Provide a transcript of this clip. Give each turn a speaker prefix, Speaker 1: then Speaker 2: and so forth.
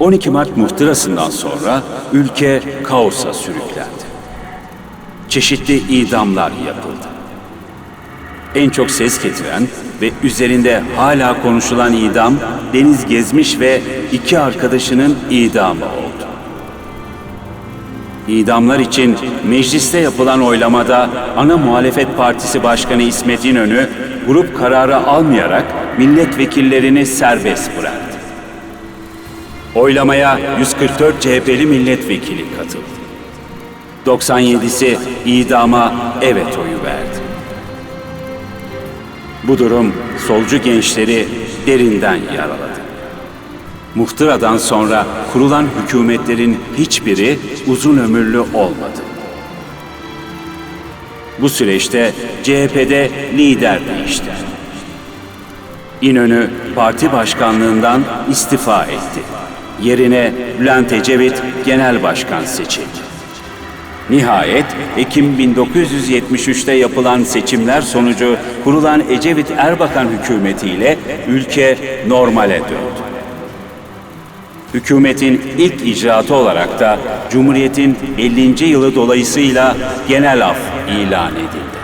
Speaker 1: 12 Mart muhtırasından sonra ülke kaosa sürüklendi. Çeşitli idamlar yapıldı. En çok ses getiren ve üzerinde hala konuşulan idam Deniz Gezmiş ve iki arkadaşının idamı oldu. İdamlar için mecliste yapılan oylamada ana muhalefet partisi başkanı İsmet İnönü grup kararı almayarak milletvekillerini serbest bıraktı. Oylamaya 144 CHP'li milletvekili katıldı. 97'si idama evet oyu verdi. Bu durum solcu gençleri derinden yaraladı. Muhtıradan sonra kurulan hükümetlerin hiçbiri uzun ömürlü olmadı. Bu süreçte CHP'de lider değişti. İnönü parti başkanlığından istifa etti. Yerine Bülent Ecevit genel başkan seçildi. Nihayet Ekim 1973'te yapılan seçimler sonucu kurulan Ecevit Erbakan hükümetiyle ülke normale döndü. Hükümetin ilk icraatı olarak da Cumhuriyet'in 50. yılı dolayısıyla genel af ilan edildi.